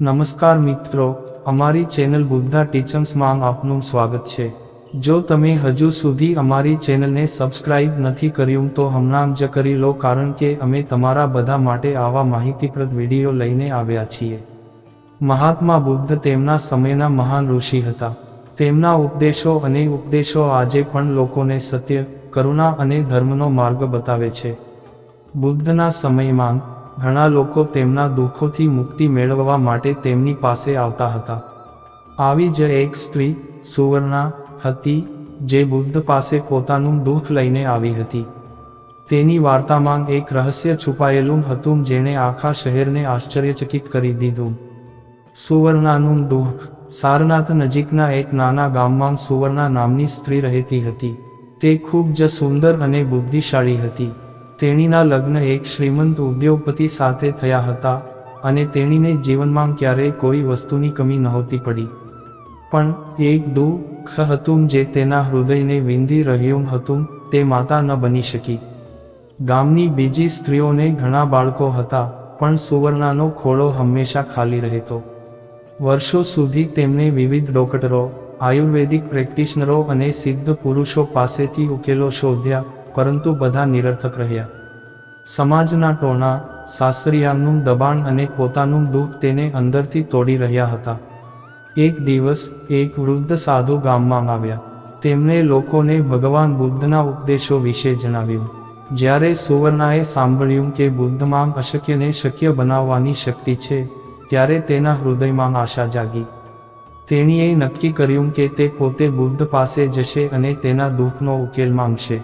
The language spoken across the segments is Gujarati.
નમસ્કાર મિત્રો, અમારી ચેનલ બુદ્ધા ટીચર્સમાં આપનું સ્વાગત છે. જો તમે હજુ સુધી અમારી ચેનલને સબસ્ક્રાઇબ નથી કર્યું તો હમણાં જ કરી લો કારણ કે અમે તમારા બધા માટે આવા માહિતીપ્રદ વીડિયો લઈને આવ્યા છીએ. મહાત્મા બુદ્ધ તેમના સમયના મહાન ઋષિ હતા. તેમના ઉપદેશો અને ઉપદેશો આજે પણ લોકોને સત્ય, કરુણા અને ધર્મનો માર્ગ બતાવે છે. બુદ્ધના સમયમાં ઘણા લોકો તેમના દુઃખોથી મુક્તિ મેળવવા માટે તેમની પાસે આવતા હતા. આવી જ એક સ્ત્રી, સુવર્ણા, હતી, જે બુદ્ધ પાસે પોતાનું દુઃખ લઈને આવી હતી. તેની વાર્તામાં એક રહસ્ય છુપાયેલું હતું જેણે આખા શહેરને આશ્ચર્યચકિત કરી દીધું. સુવર્ણાનું દુઃખ, સારનાથ નજીકના એક નાના ગામમાં સુવર્ણા નામની સ્ત્રી રહેતી હતી. તે ખૂબ જ સુંદર અને બુદ્ધિશાળી હતી. તેણીના લગ્ન એક શ્રીમંત ઉદ્યોગપતિ સાથે થયા હતા અને તેણીને જીવનમાં ક્યારેય કોઈ વસ્તુની કમી નહોતી પડી. પણ એક દુઃખ હતું જે તેના હૃદયને વિંધી રહ્યું હતું, તે માતા ન બની શકી. ગામની બીજી સ્ત્રીઓને ઘણા બાળકો હતા, પણ સુવર્ણાનો ખોળો હંમેશા ખાલી રહેતો. વર્ષો સુધી તેમને વિવિધ ડોક્ટરો, આયુર્વેદિક પ્રેક્ટિશનરો અને સિદ્ધ પુરુષો પાસેથી ઉકેલો શોધ્યા, પરંતુ બધા નિરર્થક રહ્યા. સમાજના ટોણા, સાસરિયાનું દબાણ અને પોતાનું દુઃખ તેને અંદરથી તોડી રહ્યા હતા. એક દિવસ, એક વૃદ્ધ સાધુ ગામમાં આવ્યા. તેમણે લોકોને ભગવાન બુદ્ધના ઉપદેશો વિશે જણાવ્યું. જ્યારે સુવર્ણાએ સાંભળ્યું કે બુદ્ધમાં અશક્યને શક્ય બનાવવાની શક્તિ છે, ત્યારે તેના હૃદયમાં આશા જાગી. તેણીએ નક્કી કર્યું કે તે પોતે બુદ્ધ પાસે જશે અને તેના દુઃખનો ઉકેલ માંગશે.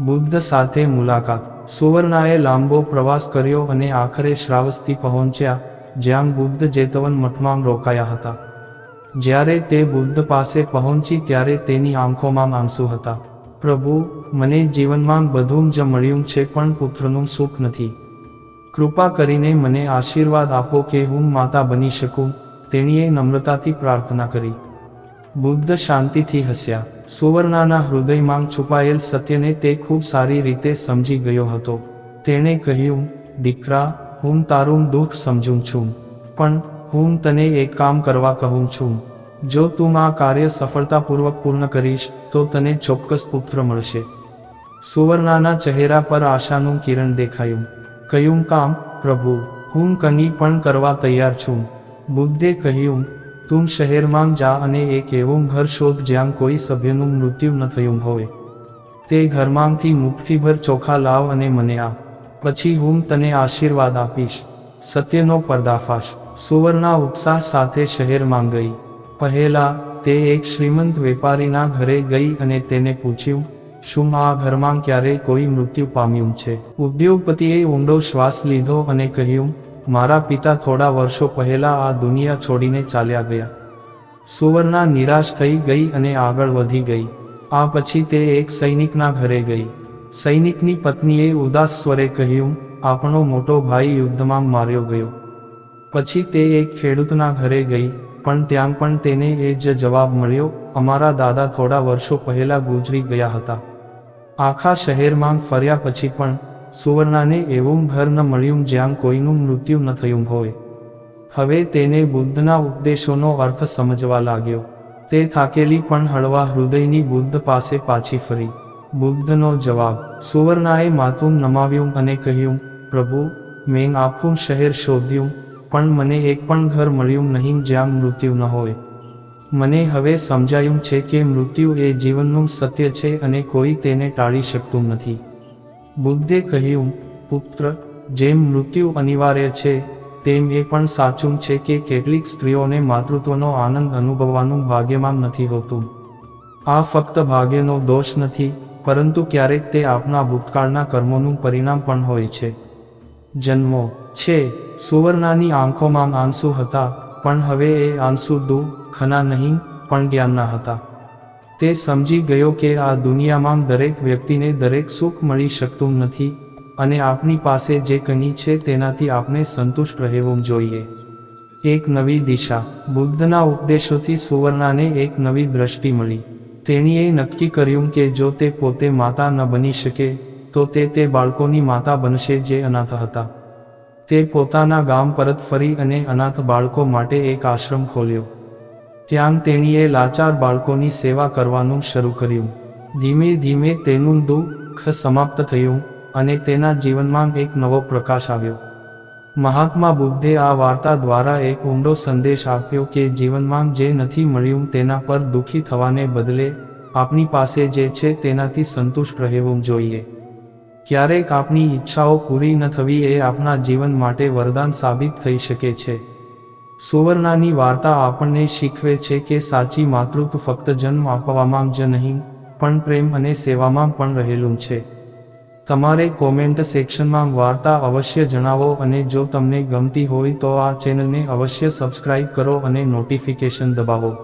બુદ્ધ સાથે મુલાકાત સુવર્ણાએ લાંબો પ્રવાસ કર્યો અને આખરે શ્રાવસ્તી પહોંચ્યા, જ્યાં બુદ્ધ જેતવન મઠમાં રોકાયા હતા. જ્યારે તે બુદ્ધ પાસે પહોંચી ત્યારે તેની આંખોમાં આંસુ હતા. પ્રભુ, મને જીવનમાં બધું જ મળ્યું છે પણ પુત્રનું સુખ નથી. કૃપા કરીને મને આશીર્વાદ આપો કે હું માતા બની શકું. તેણીએ નમ્રતાથી પ્રાર્થના કરી. બુદ્ધ શાંતિથી હસ્યા. સુવર્ણાના હૃદયમાં છુપાયેલ સત્યને તે ખૂબ સારી રીતે સમજી ગયો હતો. તેણે કહ્યું, દીકરા, હું તારું દુઃખ સમજું છું. પણ હું તને એક કામ કરવા કહું છું. જો તું આ કાર્ય સફળતાપૂર્વક પૂર્ણ કરીશ, તો તને ચોક્કસ પુત્ર મળશે. સુવર્ણાના ચહેરા પર આશાનું કિરણ દેખાયું. કયું કામ, પ્રભુ? હું કંઈ પણ કરવા તૈયાર છું. બુદ્ધે કહ્યું તું શહેરમાં જા અને એક એવું ઘર શોધ જ્યાં કોઈ સભ્યનું મૃત્યુ ન થયું હોય. તે ઘરમાંથી મુઠ્ઠીભર ચોખા લાવ અને મને આ. પછી હું તને આશીર્વાદ આપીશ. સત્યનો પર્દાફાશ. સુવર્ણા ઉત્સાહ સાથે શહેરમાં ગઈ. પહેલા, તે એક શ્રીમંત વેપારીના ઘરે ગઈ અને તેને પૂછ્યું, શું આ ઘરમાં ક્યારેય કોઈ મૃત્યુ પામ્યું છે? ઉદ્યોગપતિએ ઊંડો શ્વાસ લીધો અને કહ્યું મારા પિતા થોડા વર્ષો પહેલા આ દુનિયા છોડીને ચાલ્યા ગયા. સુવર્ણા નિરાશ થઈ ગઈ અને આગળ વધી ગઈ. આ પછી તે એક સૈનિકના ઘરે ગઈ. સૈનિકની પત્નીએ ઉદાસ સ્વરે કહ્યું, આપણો મોટો ભાઈ યુદ્ધમાં માર્યો ગયો. પછી તે એક ખેડૂતના ઘરે ગઈ, પણ ત્યાં પણ તેને એ જ જવાબ મળ્યો, અમારા દાદા થોડા વર્ષો પહેલા ગુજરી ગયા હતા. આખા શહેરમાં ફર્યા પછી પણ સુવર્ણાને એવું ઘર ન મળ્યું જ્યાં કોઈનું મૃત્યુ ન થયું હોય. હવે તેને બુદ્ધના ઉપદેશોનો અર્થ સમજવા લાગ્યો. તે થાકેલી પણ હળવા હૃદયની બુદ્ધ પાસે પાછી ફરી. બુદ્ધનો જવાબ, સુવર્ણાએ માથું નમાવ્યું અને કહ્યું, પ્રભુ, મેં આખું શહેર શોધ્યું, પણ મને એક પણ ઘર મળ્યું નહીં જ્યાં મૃત્યુ ન હોય. મને હવે સમજાયું છે કે મૃત્યુ એ જીવનનું સત્ય છે અને કોઈ તેને ટાળી શકતું નથી. બુદ્ધે કહ્યું, પુત્ર, જેમ મૃત્યુ અનિવાર્ય છે, તેમ એ પણ સાચું છે કે કેટલીક સ્ત્રીઓને માતૃત્વનો આનંદ અનુભવવાનું ભાગ્યમાં નથી હોતું. આ ફક્ત ભાગ્યનો દોષ નથી, પરંતુ ક્યારેક તે આપણા ભૂતકાળના કર્મોનું પરિણામ પણ હોય છે. જન્મો, છે, સુવર્ણાની આંખોમાં આંસુ હતા, પણ હવે એ આંસુ દુઃખના નહીં, પણ જ્ઞાનના હતા. તે સમજી ગયો કે આ દુનિયામાં દરેક વ્યક્તિને દરેક સુખ મળી શકતું નથી, અને આપની પાસે જે કંઈ છે તેનાથી આપણે સંતુષ્ટ રહેવું જોઈએ. એક નવી દિશા, બુદ્ધના ઉપદેશોથી સુવર્ણાને એક નવી દ્રષ્ટિ મળી. તેણીએ નક્કી કર્યું કે જો તે પોતે માતા ન બની શકે, તો તે તે બાળકોની માતા બનશે જે અનાથ હતા. તે પોતાના ગામ પરત ફરી અને અનાથ બાળકો માટે એક આશ્રમ ખોલ્યો. ત્યાં તેણીએ લાચાર બાળકોની સેવા કરવાનું શરૂ કર્યું. ધીમે ધીમે તેનું દુઃખ સમાપ્ત થયું અને તેના જીવનમાં એક નવો પ્રકાશ આવ્યો. મહાત્મા બુદ્ધે આ વાર્તા દ્વારા એક ઊંડો સંદેશ આપ્યો કે જીવનમાં જે નથી મળ્યું તેના પર દુઃખી થવાને બદલે આપણી પાસે જે છે તેનાથી સંતુષ્ટ રહેવું જોઈએ. ક્યારેક આપણી ઈચ્છાઓ પૂરી ન થવી એ આપણા જીવન માટે વરદાન સાબિત થઈ શકે છે. સુવર્ણાની વાર્તા આપણને શીખવે છે કે સાચી માતૃત્વ ફક્ત જન્મ આપવામાં જ નહીં, પણ પ્રેમ અને સેવામાં પણ રહેલું છે. તમારે કોમેન્ટ સેક્શનમાં વાર્તા અવશ્ય જણાવો અને જો તમને ગમતી હોય તો આ ચેનલને અવશ્ય સબસ્ક્રાઇબ કરો અને નોટિફિકેશન દબાવો.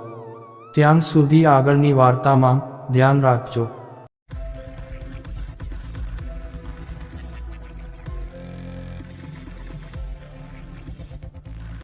ત્યાં સુધી આગળની વાર્તામાં ધ્યાન રાખજો.